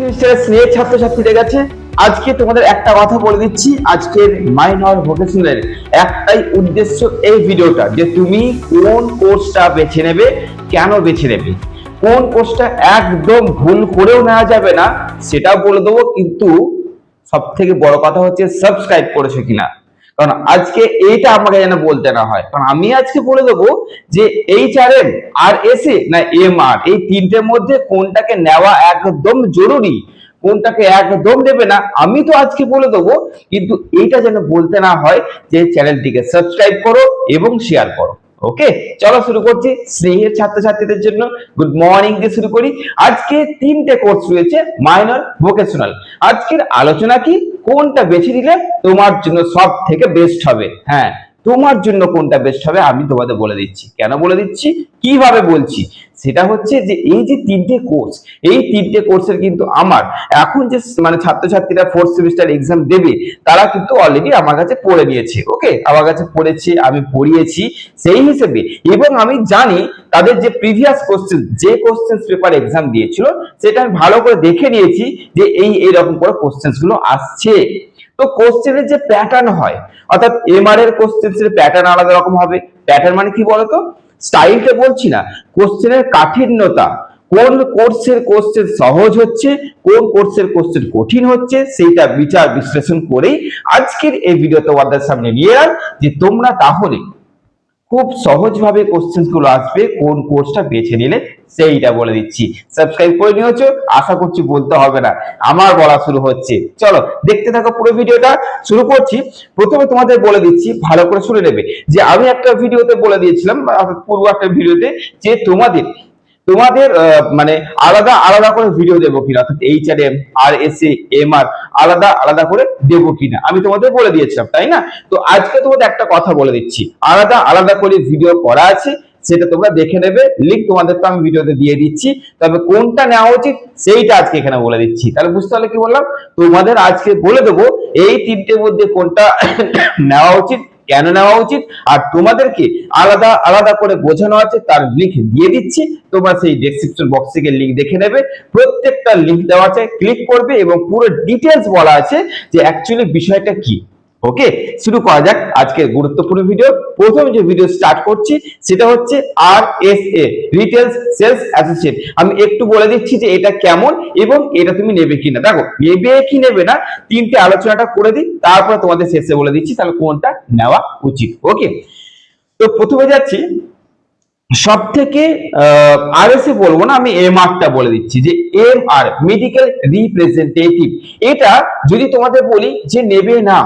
সেমিস্টারের স্নেহ ছাত্রছাত্রীদের কাছে আজকে তোমাদের একটা কথা বলে দিচ্ছি, আজকের মাইনর একটাই উদ্দেশ্য এই ভিডিওটা যে তুমি কোন কোর্সটা বেছে নেবে, কেন বেছে নেবে? কোন কোর্সটা একদম ভুল করেও নেওয়া যাবে না সেটা বলে দেবো, কিন্তু সব থেকে বড় কথা হচ্ছে সাবস্ক্রাইব করেছ কিনা? কারণ আজকে এইটা আমাকে যেন বলতে না হয়। কারণ আমি আজকে বলে দেবো যে H R M, R S না এম আর, এই তিনটের মধ্যে কোনটাকে নেওয়া একদম জরুরি, কোনটাকে একদম দেবে না, আমি তো আজকে বলে দেবো, কিন্তু এইটা যেন বলতে না হয় যে চ্যানেলটিকে সাবস্ক্রাইব করো এবং শেয়ার করো। ওকে? চলো শুরু করছি স্নেহের ছাত্রছাত্রীদের জন্য। গুড মর্নিং দিয়ে শুরু করি। আজকে তিনটে কোর্স রয়েছে, মাইনর, ভোকেশনাল। আজকের আলোচনা কি? কোনটা বেছে দিলে তোমার জন্য সব থেকে বেস্ট হবে? হ্যাঁ। তোমার জন্য কোনটা বেস্ট হবে আমি তোমাদের বলে দিচ্ছি। কেন বলে দিচ্ছি? কীভাবে বলছি? সেটা হচ্ছে যে এই যে তিনটে কোর্স এই তিনটে কোর্সের কিন্তু আমার এখন যে মানে ছাত্রছাত্রীরা ফোর্থ সেমিস্টার এক্সাম দেবে, তারা কিন্তু অলরেডি আমার কাছে পড়ে নিয়েছে ওকে আমার কাছে পড়েছে, আমি পড়িয়েছি সেই হিসেবে। এবং আমি জানি তাদের যে প্রিভিয়াস কোশ্চেন যে কোশ্চেন পেপার এক্সাম দিয়েছিল, সেটা আমি ভালো করে দেখে নিয়েছি যে এই এইরকম করে কোশ্চেনগুলো আসছে। তো কোশ্চেনের যে প্যাটার্ন হয়, অর্থাৎ এম আর এর কোশ্চেনের প্যাটার্ন আলাদা রকম হবে। প্যাটার্ন মানে কি বলতো? স্টাইলটা বলছি না। কোশ্চেনের কাঠিন্যতা। কোন কোর্সের কোশ্চেন সহজ হচ্ছে, কোন কোর্সের কোশ্চেন কঠিন হচ্ছে, সেইটা বিচার বিশ্লেষণ করেই আজকের এই ভিডিও তোমাদের সামনে নিয়ে এলাম। যে তোমরা তাহলে খুব সহজভাবে কোশ্চেনগুলো আসবে, কোন কোর্সটা বেছে নিলে সেইটা বলে দিচ্ছি। সাবস্ক্রাইব করে নিয়েছো আশা করছি বলতে হবে না। আমার বলা শুরু হচ্ছে। চলো, দেখতে থাকো পুরো ভিডিওটা। শুরু করছি। প্রথমে তোমাদের বলে দিচ্ছি, ভালো করে শুনে নেবে। যে আমি একটা ভিডিওতে বলে দিয়েছিলাম পূর্ব একটা ভিডিওতে, যে তোমাদের তোমাদের মানে আলাদা আলাদা করে ভিডিও দেবো কিনা? অর্থাৎ H R M R S M R আলাদা আলাদা করে দেবো কিনা? আমি তোমাদের বলে দিয়েছিলাম, তাই না? তো আজকে তোমাদের একটা কথা বলে দিচ্ছি। আলাদা আলাদা করে ভিডিও করা আছে, সেটা তোমরা দেখে নেবে লিঙ্ক তোমাদের তো আমি ভিডিওতে দিয়ে দিচ্ছি, তবে কোনটা নেওয়া উচিত সেইটা আজকে এখানে বলে দিচ্ছি। তাহলে বুঝতে পারলে কি বললাম? তোমাদের আজকে বলে দেবো, এই তিনটের মধ্যে কোনটা নেওয়া উচিত কেন নেওয়া উচিত? আর তোমাদেরকে আলাদা আলাদা করে বোঝানো আছে, তার লিঙ্ক দিয়ে দিচ্ছি। তোমরা সেই ডেসক্রিপশন বক্স থেকে লিঙ্ক দেখে নেবে। প্রত্যেকটা লিঙ্ক দেওয়া আছে ক্লিক করবে এবং পুরো ডিটেলস বলা আছে যে অ্যাকচুয়ালি বিষয়টা কি। ওকে শুরু করা যাক আজকের গুরুত্বপূর্ণ ভিডিও প্রথম যে ভিডিও স্টার্ট করছি, সেটা হচ্ছে R S A retail sales associate আমি একটু বলে দিচ্ছি যে এটা কেমন এবং এটা তুমি নেবে কিনা। দেখো, নেবে কি নেবে না, তিনটে আলোচনাটা করে দিই, তারপরে তোমাদের শেষে বলে দিচ্ছি তাহলে কোনটা নেওয়া উচিত। ওকে তো প্রথমে যাচ্ছি সব থেকে আর এস বলব না, আমি এম আরটা বলে দিচ্ছি যে এম আর মেডিকেল রিপ্রেজেন্টেটিভ এটা যদি তোমাদের বলি যে নেবে না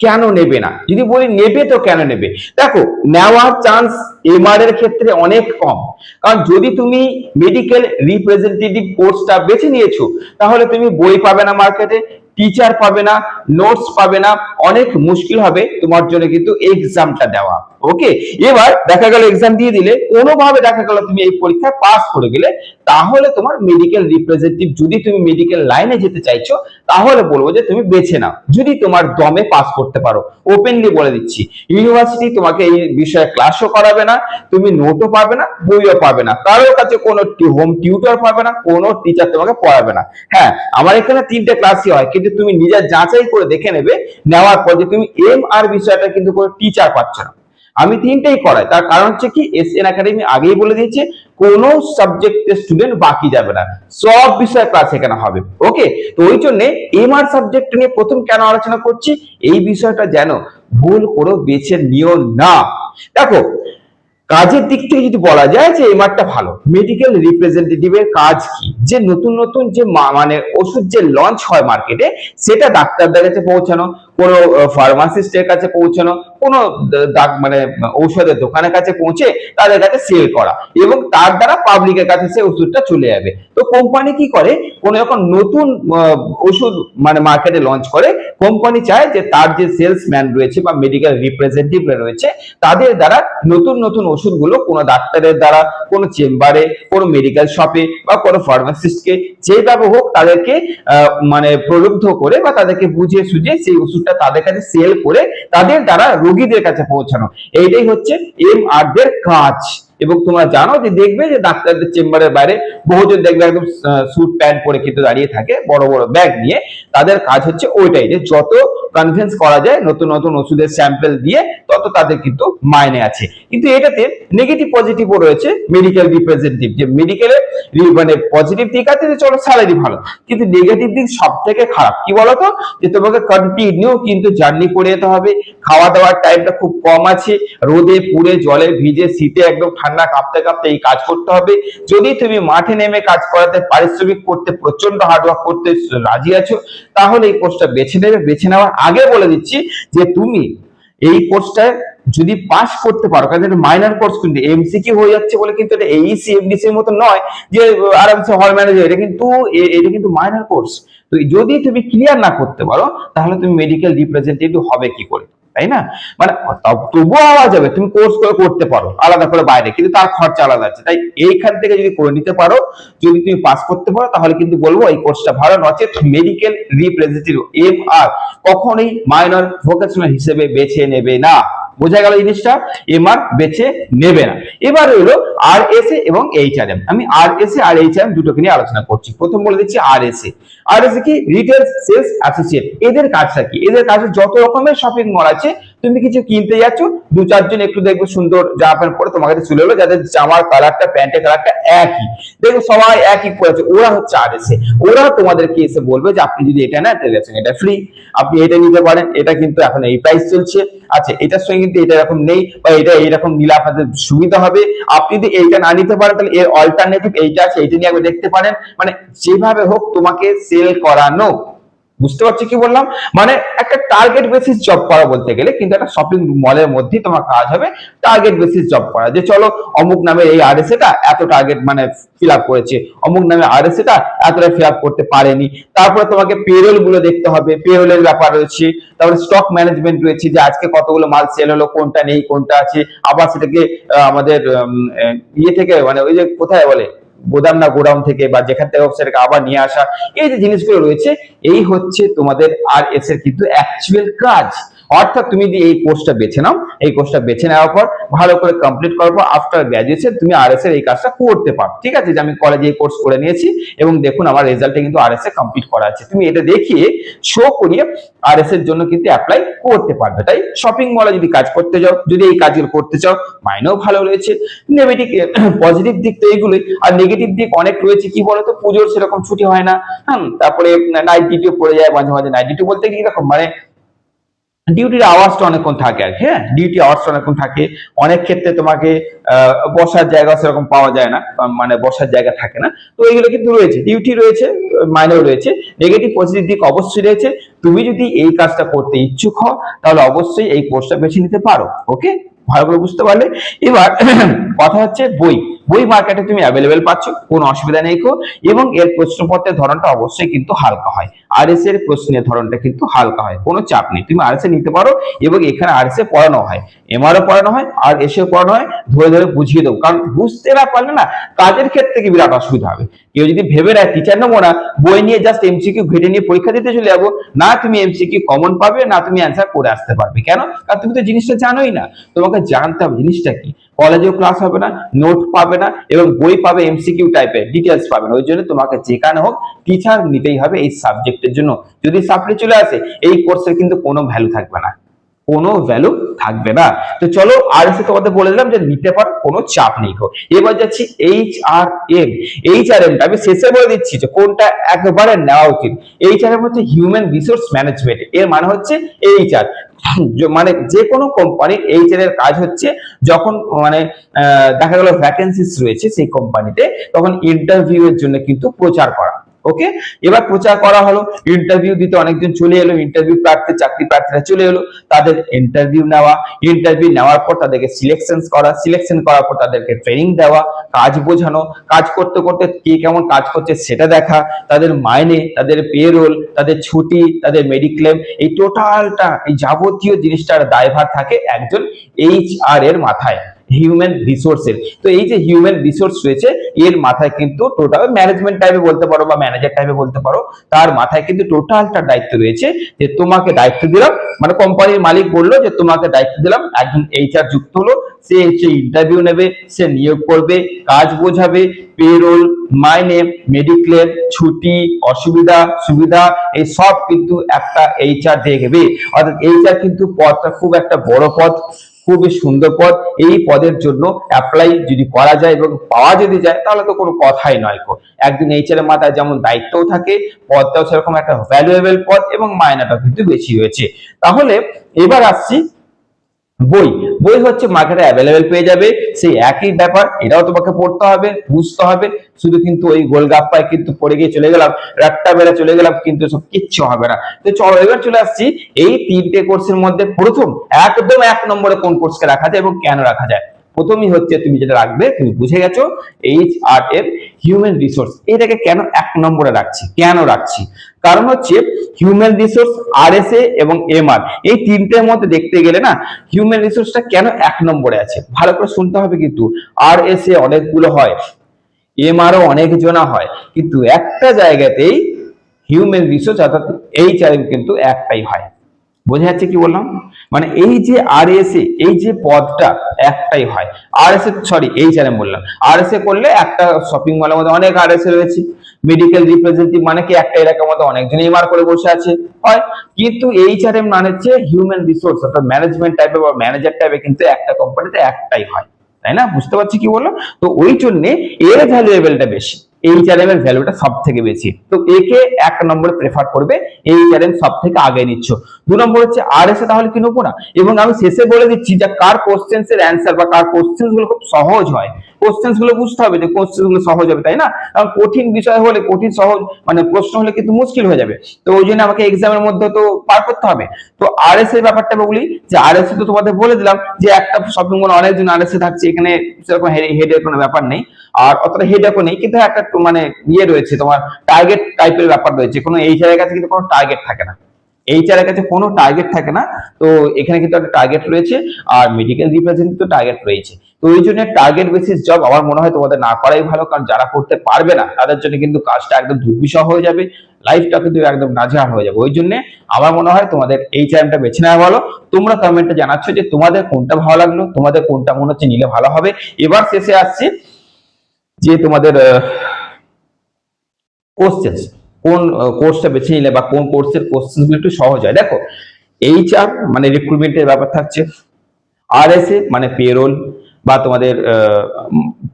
কেন নেবে না? যদি বলি নেবে তো কেন নেবে? দেখো, নেওয়ার চান্স এমআর এর ক্ষেত্রে অনেক কম। কারণ যদি তুমি মেডিকেল রিপ্রেজেন্টেটিভ কোর্সটা বেছে নিয়েছো, তাহলে তুমি বই পাবে না মার্কেটে টিচার পাবে না নোটস পাবে না, অনেক মুশকিল হবে তোমার জন্য কিন্তু এক্সামটা দেওয়া। ওকে এবার দেখা গেল এক্সাম দিয়ে দিলে, কোনোভাবে দেখা গেল তুমি এই পরীক্ষায় পাস করে গেলে, তাহলে তোমার মেডিকেল রিপ্রেজেন্টেটিভ যদি তুমি মেডিকেল লাইনে যেতে চাইছো, তাহলে বলব যে তুমি বেছে নাও। যদি তোমার দমে পাস করতে পারো ওপেনলি বলে দিচ্ছি। ইউনিভার্সিটি তোমাকে এই বিষয়ে ক্লাসও করাবে না, তুমি নোটও পাবে না, বইও পাবে না। কারোর কাছে কোনো হোম টিউটর পাবে না, কোনো টিচার তোমাকে পড়াবে না। হ্যাঁ আমার এখানে তিনটে ক্লাসই হয় তুমি নিজের যাচাই করে দেখে নেবে, নেওয়ার পর যে তুমি এম আর বিষয়টা কিন্তু কোনো টিচার পাচ্ছ না। আমি তিনটেই করাই। তার কারণ হচ্ছে কি এস এন একাডেমি আগেই বলে দিয়েছে, কোন সাবজেক্টের স্টুডেন্ট বাকি যাবে না। সব বিষয়ে ক্লাস এখানে হবে। ওকে তো ওই জন্য এমআর সাবজেক্ট নিয়ে প্রথম কেন আলোচনা করছি? এই বিষয়টা যেন ভুল করে বেছে নিও না। দেখো কাজের দিক থেকে যদি বলা যায় যে এমআরটা ভালো মেডিকেল রিপ্রেজেন্টেটিভের কাজ কি? যে নতুন নতুন যে মানে ওষুধ যে লঞ্চ হয় মার্কেটে সেটা ডাক্তারদের কাছে পৌঁছানো কোনো ফার্মাসিস্টের কাছে পৌঁছানো, কোনো মানে ঔষধের দোকানের কাছে পৌঁছে তাদের কাছে সেল করা এবং তার দ্বারা পাবলিকের কাছে সে ওষুধটা চলে যাবে। তো কোম্পানি কি করে? কোনো যখন নতুন ওষুধ মানে মার্কেটে লঞ্চ করে কোম্পানি চায় যে তার যে সেলসম্যান রয়েছে বা মেডিকেল রিপ্রেজেন্টেটিভ রয়েছে, তাদের দ্বারা নতুন নতুন ওষুধগুলো কোনো ডাক্তারের দ্বারা, কোনো চেম্বারে কোনো মেডিকেল শপে বা কোনো ফার্মাসিস্টকে যেভাবে হোক তাদেরকে মানে প্রলুব্ধ করে বা তাদেরকে বুঝিয়ে সুঝিয়ে সেই ওষুধটা তাদের কাছে সেল করে তাদের দ্বারা রোগীদের কাছে পৌঁছানো। এইটাই হচ্ছে এম আর দের কাজ। এবং তোমরা জানো যে দেখবে যে ডাক্তারদের চেম্বারের বাইরে বহুজন দেখবে একদম স্যুট প্যান্ট পরে কিন্তু দাঁড়িয়ে থাকে বড় বড় ব্যাগ নিয়ে। তাদের কাজ হচ্ছে ওইটাই যে যত কনভিন্স করা যায়, নতুন নতুন ওষুধের স্যাম্পল দিয়ে তত তাদের কিন্তু মাইনে আছে। কিন্তু এটাতে নেগেটিভ পজিটিভও রয়েছে মেডিকেল রিপ্রেজেন্টেটিভ যে মেডিকেলে মানে পজিটিভ দিক আছে যে চলো স্যালারি ভালো, কিন্তু নেগেটিভ দিক সব থেকে খারাপ। কি বলতো? যে তোমাকে কন্টিনিউ কিন্তু জার্নি করে যেতে হবে খাওয়া দাওয়ার টাইমটা খুব কম আছে, রোদে পুড়ে জলে ভিজে শীতে একদম কাঁপতে কাঁপতে এই কাজ করতে হবে। যদি তুমি মাঠে নেমে কাজ করাতে, পারিশ্রমিক করতে প্রচণ্ড হার্ডওয়ার্ক করতে রাজি আছো, তাহলে এই কোর্সটা বেছে নেবে। বেছে নেওয়ার আগে বলে দিচ্ছি যে তুমি এই কোর্সটা যদি পাস করতে পারো, কারণ এটা মাইনার কোর্স কিন্তু এমসিকিউ হয়ে যাচ্ছে বলে কিন্তু এটা এইসি এমডিসি এর মতো নয় যে, আরামসে হল ম্যানেজার এটা কিন্তু এটা কিন্তু মাইনার কোর্স তো যদি তুমি ক্লিয়ার না করতে পারো, তাহলে তুমি মেডিকেল রিপ্রেজেন্টেটিভ হবে কি করে? তাই না? মানে তবুও আওয়া যাবে, তুমি কোর্স করে করতে পারো, আলাদা করে বাইরে, কিন্তু তার খরচা আলাদা আছে। তাই এইখান থেকে যদি করে নিতে পারো, যদি তুমি পাস করতে পারো, তাহলে কিন্তু বলব এই কোর্সটা ভালো নচেত মেডিকেল রিপ্রেজেন্টেটিভ এম আর কখনোই মাইনর ভোকেশনাল হিসেবে বেছে নেবে না। বোঝা গেল জিনিসটা এমআর বেছে নেবে না। এবার হলো আর এস এ এবং এইচ আর এম আমি R S A R H R M দুটোকে নিয়ে আলোচনা করছি। প্রথম বলে দিচ্ছি আর এস এ আর এস এ কি রিটেল সেলস অ্যাসোসিয়েট এদের কাজটা কি? এদের কাজে যত রকমের শপিং মল আছে তুমি কিছু কিনতে যাচ্ছ, দু চারজন একটু দেখবে সুন্দর জামা প্যান্ট পরে তোমার কাছে চলে এলো, যাদের জামার কালারটা, প্যান্টের কালারটা একই। দেখো সবাই একই পরেছে, ওরা হচ্ছে আর এসে ওরা তোমাদেরকে এসে বলবে যে, আপনি যদি এটা নেন, তাহলে এটা ফ্রি আপনি এটা নিতে পারেন, এটা কিন্তু এখন এই প্রাইস চলছে। আচ্ছা এটার সঙ্গে কিন্তু এটা এরকম নেই, বা এটা এইরকম নিলে আপনাদের সুবিধা হবে। আপনি যদি এইটা না নিতে পারেন, তাহলে এর অল্টারনেটিভ এইটা আছে, এইটা নিয়ে একবার দেখতে পারেন। মানে যেভাবে হোক, তোমাকে সেল করানো। বুঝতে পারছি কি বললাম? মানে একটা টার্গেট বেসিস জব করা বলতে গেলে কিন্তু একটা শপিং মলের মধ্যেই তোমার কাজ হবে। টার্গেট বেসিস জব করা। যে চলো, অমুক নামে এই আরএস এটা এত টার্গেট মানে ফিল আপ করেছে। অমুক নামে আরএস এটা এতটা ফিল আপ করতে পারেনি। তারপরে তোমাকে পেরোলগুলো দেখতে হবে। পেরোলের ব্যাপার রয়েছে। তারপরে স্টক ম্যানেজমেন্ট রয়েছে যে আজকে কতগুলো মাল সেল হলো, কোনটা নেই, কোনটা আছে। আবার সেটাকে আমাদের ইয়ে থেকে মানে ওই যে কোথায় বলে? গোদাম না গোডাউন থেকে বা যেখান থেকে হোক সেটাকে আবার নিয়ে আসা। এই যে জিনিসগুলো রয়েছে, এই হচ্ছে তোমাদের আর এস এর কিন্তু অ্যাকচুয়াল কাজ। অর্থাৎ তুমি যদি এই কোর্সটা বেছে নাও, এই কোর্সটা বেছে নেওয়ার পর ভালো করে কমপ্লিট করার পর আফটার গ্র্যাজুয়েশন তুমি আর এর এই কাজটা করতে পারো। ঠিক আছে? যে আমি কলেজে এই কোর্স করে নিয়েছি এবং দেখুন আমার রেজাল্টে কিন্তু আর এস এ কমপ্লিট করা আছে। তুমি এটা দেখিয়ে শো করিয়ে আর এস এর জন্য কিন্তু অ্যাপ্লাই করতে পারবে। তাই শপিং মলে যদি কাজ করতে যাও, যদি এই কাজগুলো করতে চাও, মাইনেও ভালো রয়েছে। নেগেটিভ পজিটিভ দিক তো এইগুলোই আর নেগেটিভ দিক অনেক রয়েছে। কি বলতো? পুজোর সেরকম ছুটি হয় না। হ্যাঁ তারপরে নাইট ডিউটিও পড়ে যায় মাঝে মাঝে। নাইট ডিউটি বলতে কি? রকম মানে ডিউটির আওয়াজটা অনেকক্ষণ থাকে আর হ্যাঁ? ডিউটি আওয়াজটা অনেকক্ষণ থাকে। অনেক ক্ষেত্রে তোমাকে বসার জায়গা সেরকম পাওয়া যায় না মানে বসার জায়গা থাকে না। তো এইগুলো কিন্তু রয়েছে। ডিউটি রয়েছে মাইনেও রয়েছে। নেগেটিভ পজিটিভ দিক অবশ্যই রয়েছে। তুমি যদি এই কাজটা করতে ইচ্ছুক হও, তাহলে অবশ্যই এই কোর্সটা বেছে নিতে পারো ওকে ভালো করে বুঝতে পারলে? এবার, কথা হচ্ছে বই। বই মার্কেটে তুমি অ্যাভেলেবেল পাচ্ছ, কোনো অসুবিধা নেই কো। এবং এর প্রশ্নপত্রের ধরনটা অবশ্যই কিন্তু হালকা হয়। আর এস এর প্রশ্নের ধরনটা কিন্তু হালকা হয়, কোনো চাপ নেই। তুমি আর এস এ নিতে পারো এবং এখানে আর এস এ পড়ানো হয়। এমআরও পড়ানো হয় আর এসেও পড়ানো হয়, ধরে ধরে বুঝিয়ে দেবো। কারণ বুঝতে না পারলে না কাজের ক্ষেত্রে কি বিরাট অসুবিধা হবে? কেউ যদি ভেবে নেয়, টিচার নেব না, বই নিয়ে জাস্ট এমসিকিউ ঘেটে নিয়ে পরীক্ষা দিতে চলে যাব। না, তুমি এমসিকিউ কমন পাবে, না, তুমি অ্যান্সার করে আসতে পারবে। কেন? কারণ তুমি তো জিনিসটা জানোই না। তোমাকে জানতে হবে জিনিসটা কি? কলেজেও ক্লাস হবে না নোট পাবে না এবং বই পাবে এমসিকিউ টাইপের ডিটেলস পাবে না। ওই জন্য তোমাকে যেখানে হোক টিচার নিতেই হবে এই সাবজেক্টের জন্য। যদি সাপ্লি চলে আসে, এই কোর্সের কিন্তু কোনো ভ্যালু থাকবে না। কোনো ভ্যালু থাকবে না। তো চলো, আর এসে তোমাদের বলে দিলাম যে নিতে পারো, কোনো চাপ নেই গো। এবার যাচ্ছি H R M H R এমটা আমি শেষে বলে দিচ্ছি যে কোনটা একবারে নেওয়া উচিত। এইচ আর এম হচ্ছে হিউম্যান রিসোর্স ম্যানেজমেন্ট এর মানে হচ্ছে এইচ আর মানে যে কোনো কোম্পানির এইচআর এর কাজ হচ্ছে যখন মানে দেখা গেল ভ্যাকেন্সিস রয়েছে সেই কোম্পানিতে তখন ইন্টারভিউ এর জন্য কিন্তু প্রচার করা ওকে এবার প্রচার করা হলো ইন্টারভিউ দিতে অনেকজন চলে এলো ইন্টারভিউ প্রার্থী, চাকরি প্রার্থীরা চলে এলো, তাদের ইন্টারভিউ নেওয়া ইন্টারভিউ নেওয়ার পর তাদেরকে সিলেকশন করা সিলেকশন করার পর তাদেরকে ট্রেনিং দেওয়া, কাজ বোঝানো, কাজ করতে করতে কে কেমন কাজ করছে সেটা দেখা, তাদের মাইনে, তাদের পেরোল তাদের ছুটি, তাদের মেডিক্লেম এই টোটালটা এই যাবতীয় জিনিসটার দায়ভার থাকে একজন এইচ আর এর মাথায়। হিউম্যান রিসোর্সের তো এই যে হিউম্যান রিসোর্স রয়েছে, এর মাথায় কিন্তু টোটাল ম্যানেজমেন্ট টাইপে বলতে পারো বা ম্যানেজার টাইপে বলতে পারো, তার মাথায় কিন্তু টোটালটা দায়িত্ব রয়েছে যে তোমাকে দায়িত্ব দিলাম। মানে কোম্পানির মালিক বলল যে তোমাকে দায়িত্ব দিলাম, একজন এইচআর যুক্ত হলো, সে হচ্ছে ইন্টারভিউ নেবে, সে নিয়োগ করবে, কাজ বোঝাবে পেরোল মাইনে মেডিক্লেম ছুটি, অসুবিধা, সুবিধা এই সব কিন্তু একটা এইচআর দেখবে অর্থাৎ এইচআর কিন্তু পদটা খুব একটা বড় পদ। খুবই সুন্দর পদ এই পদের জন্য অ্যাপ্লাই যদি করা যায় এবং পাওয়া যদি যায়, তাহলে তো কোনো কথাই নয় কো একজন এইচআর এর মাথায় যেমন দায়িত্বও থাকে, পদটাও সেরকম একটা ভ্যালুয়েবল পদ এবং মায়নাটা কিন্তু বেশি হয়েছে। তাহলে এবার আসছি বই। বই হচ্ছে মার্কেটে অ্যাভেলেবেল পেয়ে যাবে। সেই একই ব্যাপার, এটাও তোমাকে পড়তে হবে, বুঝতে হবে। শুধু কিন্তু ওই গোলগাপ্পায় কিন্তু পড়ে গিয়ে চলে গেলাম রাট্টা বেড়ে চলে গেলাম, কিন্তু সব কিচ্ছু হবে না। তো চলো, এবার চলে আসছি এই তিনটে কোর্সের মধ্যে। প্রথম, একদম এক নম্বরে কোন কোর্সকে রাখা যায় এবং কেন রাখা যায়? প্রথমই হচ্ছে তুমি যেটা রাখবে, তুমি বুঝে গেছো এইচ আর এর হিউম্যান রিসোর্স এটাকে কেন এক নম্বরে রাখছি? কেন রাখছি? কারণ হচ্ছে হিউম্যান রিসোর্স আর এবং এমআর এই তিনটের মধ্যে দেখতে গেলে না হিউম্যান রিসোর্সটা কেন এক নম্বরে আছে? ভালো করে শুনতে হবে কিন্তু আর অনেকগুলো হয় এমআরও অনেক জনা হয়, কিন্তু একটা জায়গাতেই হিউম্যান রিসোর্স অর্থাৎ এইচ আর কিন্তু একটাই হয়। বোঝা যাচ্ছে কি বললাম? মানে এই যে আর এই যে পদটা একটাই হয়। R S sorry H R M বললাম। আর এস করলে একটা শপিং মলের মধ্যে অনেক আর এস রয়েছে। মেডিকেল রিপ্রেজেন্টেটিভ মানে কি একটা এলাকার মধ্যে অনেকজন এমআর করে বসে আছে। হয়। কিন্তু এইচ আর এম মানে হচ্ছে হিউম্যান রিসোর্স অর্থাৎ ম্যানেজমেন্ট টাইপের বা ম্যানেজার টাইপের কিন্তু একটা কোম্পানিতে একটাই হয়। তাই না? বুঝতে পারছি কি বলল তো ওই জন্যে এর ভ্যালুয়েবলটা বেশি। এইচআরএম এর ভ্যালুটা সব থেকে বেশি। তো একে এক নম্বরে প্রেফার করবে এইচআরএম সব থেকে আগে নিচ্ছ। দু নম্বর হচ্ছে আর এস তাহলে কি নেব না? এবং আমি শেষে বলে দিচ্ছি যে কার কোশ্চেন্স এর অ্যান্সার বা কার কোশ্চেন্সগুলো খুব সহজ হয়। কোশ্চেন্সগুলো বুঝতে হবে যে কোশ্চেন্সগুলো সহজ হবে, তাই না? কারণ কঠিন বিষয় হলে, কঠিন সহজ মানে প্রশ্ন হলে কিন্তু মুশকিল হয়ে যাবে। তো ওই জন্য আমাকে এক্সামের মধ্যে তো পার করতে হবে। তো আর এস এর ব্যাপারটা বলি, যে আর এস তো তোমাদের বলে দিলাম যে একটা শপিং মল অনেকজন আর এস এ থাকছে, এখানে সেরকম হেডের কোনো ব্যাপার নেই। আর অতটা হেডেকও নেই, কিন্তু একটা একটু মানে ইয়ে রয়েছে, তোমার টার্গেট টাইপের ব্যাপার রয়েছে। কোনো এইচআর এর কাছে কিন্তু কোনো টার্গেট থাকে না। এইচআর এর কাছে কোনো টার্গেট থাকে না। তো এখানে কিন্তু একটা টার্গেট রয়েছে আর মেডিকেল রিপ্রেজেন্টেটিভ টার্গেট রয়েছে। তো ওই জন্য টার্গেট বেসিস জব আমার মনে হয় তোমাদের না করাই ভালো, কারণ যারা করতে পারবে না, তাদের জন্য কিন্তু কাজটা একদম দুর্বিষহ হয়ে যাবে লাইফটা কিন্তু একদম নাজেহাল হয়ে যাবে। ওই জন্য আমার মনে হয় তোমাদের এই চ্যানেলটা বেছে নেওয়া ভালো। তোমরা কমেন্টে জানাচ্ছ যে তোমাদের কোনটা ভালো লাগল, তোমাদের কোনটা মনে হচ্ছে নিলে ভালো হবে। এবার শেষে আসছি যে তোমাদের কোশ্চেন্স কোন কোর্সটা বেছে নিলে বা কোন কোর্সের কোশ্চেনগুলো একটু সহজ হয়। দেখো এইচআর মানে রিক্রুটমেন্টের ব্যাপার থাকছে। আর এস এ মানে পেরোল বা তোমাদের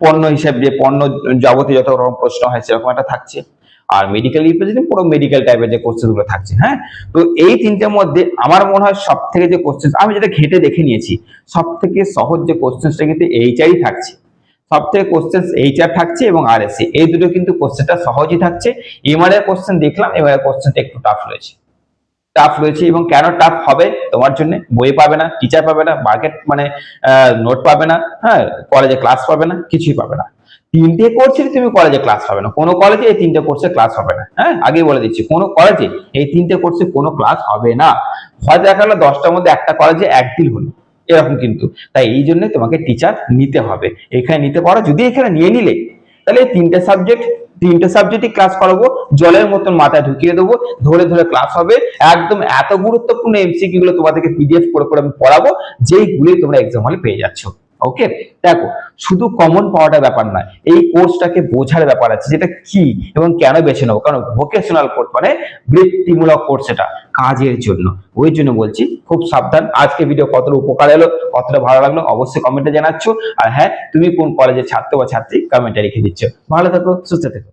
পণ্য হিসাব যে পণ্য যাবতীয় যত রকম প্রশ্ন হয় সেরকম একটা থাকছে। আর মেডিকেল রিপ্রেজেন্টেটিভ পুরো মেডিকেল টাইপের যে কোশ্চেনগুলো থাকছে হ্যাঁ? তো এই তিনটের মধ্যে আমার মনে হয় সব থেকে যে কোশ্চেন আমি যেটা ঘেটে দেখে নিয়েছি সব থেকে সহজ যে কোশ্চেনটা কিন্তু এইচআরই থাকছে। সব থেকে কোশ্চেন এইচআর থাকছে এবং আর এস এই দুটো কিন্তু কোশ্চেনটা সহজই থাকছে। এমআর এর কোশ্চেন দেখলাম এবার কোশ্চেনটা একটু টাফ রয়েছে। টাফ রয়েছে এবং কেন টাফ হবে? তোমার জন্য বই পাবে না টিচার পাবে না মার্কেট মানে নোট পাবে না হ্যাঁ কলেজে ক্লাস পাবে না, কিছুই পাবে না। তিনটে কোর্সের তুমি কলেজে ক্লাস পাবে না। কোনো কলেজে এই তিনটে কোর্সে ক্লাস হবে না হ্যাঁ আগেই বলে দিচ্ছি। কোনো কলেজে এই তিনটে কোর্সে কোনো ক্লাস হবে না। হয়তো দেখা গেলো দশটার মধ্যে একটা কলেজে একদিন হলো। এরকম কিন্তু। তাই এই জন্য তোমাকে টিচার নিতে হবে। এখানে নিতে পারো, যদি এখানে নিয়ে নিলে, তাহলে তিনটে সাবজেক্ট তিনটে সাবজেক্টই ক্লাস করাবো, জলের মতন মাথায় ঢুকিয়ে দেবো, ধরে ধরে ক্লাস হবে। একদম এত গুরুত্বপূর্ণ এমসি গুলো তোমাদেরকে পিডিএফ করে করে আমি পড়াবো যেইগুলি তোমরা এক্সাম হলে পেয়ে যাচ্ছ। ওকে দেখো, শুধু কমন পাওয়াটা ব্যাপার না এই কোর্সটাকে বোঝার ব্যাপার আছে, যেটা কি এবং কেন বেছে নেব? কারণ ভোকেশনাল কোর্স মানে বৃত্তিমূলক কোর্স এটা, কাজের জন্য। ওই জন্য বলছি, খুব সাবধান। আজকে ভিডিও কতটা উপকার এলো, কতটা ভালো লাগল, অবশ্যই কমেন্টে জানাচ্ছ। আর হ্যাঁ তুমি কোন কলেজের ছাত্র বা ছাত্রী কমেন্টে লিখে দিচ্ছ। ভালো থাকো, সুস্থ থেকো।